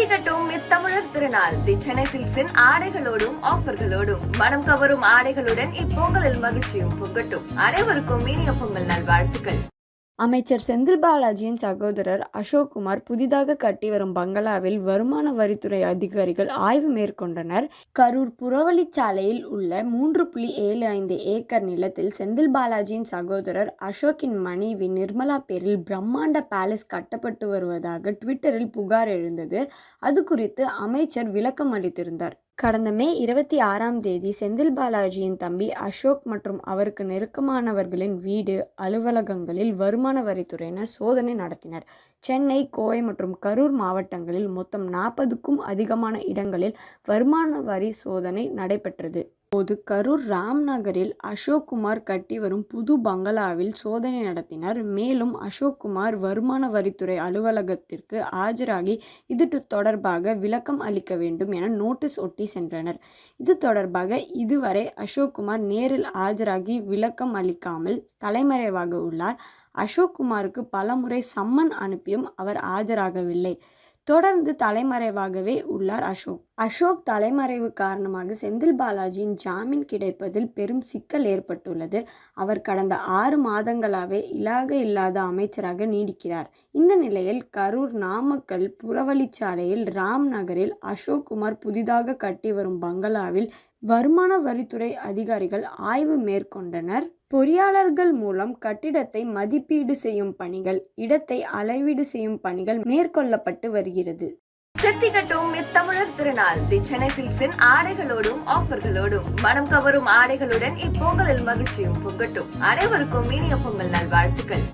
திகட்டும் இத்தமிழர் திருநாள். தி சென்னை சில்க்ஸின் ஆடைகளோடும் ஆஃபர்களோடும். மனம் கவரும் ஆடைகளுடன் இப்பொங்கலில் மகிழ்ச்சியும் பொங்கட்டும். அனைவருக்கும் இனிய பொங்கல் நல் வாழ்த்துக்கள் அமைச்சர் செந்தில் பாலாஜியின் சகோதரர் அசோக்குமார் புதிதாக கட்டி வரும் பங்களாவில் வருமான வரித்துறை அதிகாரிகள் ஆய்வு மேற்கொண்டனர். கரூர் புறவழிச்சாலையில் உள்ள மூன்று புள்ளி ஏழு ஐந்து ஏக்கர் நிலத்தில் செந்தில் பாலாஜியின் சகோதரர் அசோக்கின் மனைவி நிர்மலா பேரில் பிரம்மாண்ட பேலஸ் கட்டப்பட்டு வருவதாக ட்விட்டரில் புகார் எழுந்தது. அது குறித்து அமைச்சர் விளக்கம் அளித்திருந்தார். கடந்த மே இருபத்தி ஆறாம் தேதி செந்தில் பாலாஜியின் தம்பி அசோக் மற்றும் அவருக்கு நெருக்கமானவர்களின் வீடு அலுவலகங்களில் வருமான வரித்துறையினர் சோதனை நடத்தினர். சென்னை கோவை மற்றும் கரூர் மாவட்டங்களில் மொத்தம் நாற்பதுக்கும் அதிகமான இடங்களில் வருமான வரி சோதனை நடைபெற்றது. போது கரூர் ராம்நகரில் அசோக்குமார் கட்டி வரும் புது பங்களாவில் சோதனை நடத்தினர். மேலும் அசோக்குமார் வருமான வரித்துறை அலுவலகத்திற்கு ஆஜராகி இது தொடர்பாக விளக்கம் அளிக்க வேண்டும் என நோட்டீஸ் ஒட்டி சென்றனர். இது தொடர்பாக இதுவரை அசோக்குமார் நேரில் ஆஜராகி விளக்கம் அளிக்காமல் தலைமறைவாக உள்ளார். அசோக்குமாருக்கு பலமுறை சம்மன் அனுப்பியும் அவர் ஆஜராகவில்லை. தொடர்ந்து தலைமறைவாகவே உள்ளார் அசோக். அசோக் தலைமறைவு காரணமாக செந்தில் பாலாஜியின் ஜாமீன் கிடைப்பதில் பெரும் சிக்கல் ஏற்பட்டுள்ளது. அவர் கடந்த ஆறு மாதங்களாகவே இலாக இல்லாத அமைச்சராக நீடிக்கிறார். இந்த நிலையில் கரூர் நாமக்கல் புறவழிச்சாலையில் ராம் நகரில் அசோக் குமார் புதிதாக கட்டி வரும் பங்களாவில் வருமான வரித்துறை அதிகாரிகள் ஆய்வு மேற்கொண்டனர். பொறியாளர்கள் மூலம் கட்டிடத்தை மதிப்பீடு செய்யும் பணிகள் இடத்தை அளவீடு செய்யும் பணிகள் மேற்கொள்ளப்பட்டு வருகிறது. தித்திக்கட்டும் இத்தமிழர் திருநாள். தி சென்னை சில்க்ஸின் ஆடைகளோடும் ஆஃபர்களோடும் மனம் கவரும் ஆடைகளுடன் இப்பொங்கலில் மகிழ்ச்சியும் பொங்கட்டும். அனைவருக்கும் இனிய பொங்கல் நல்வாழ்த்துக்கள்.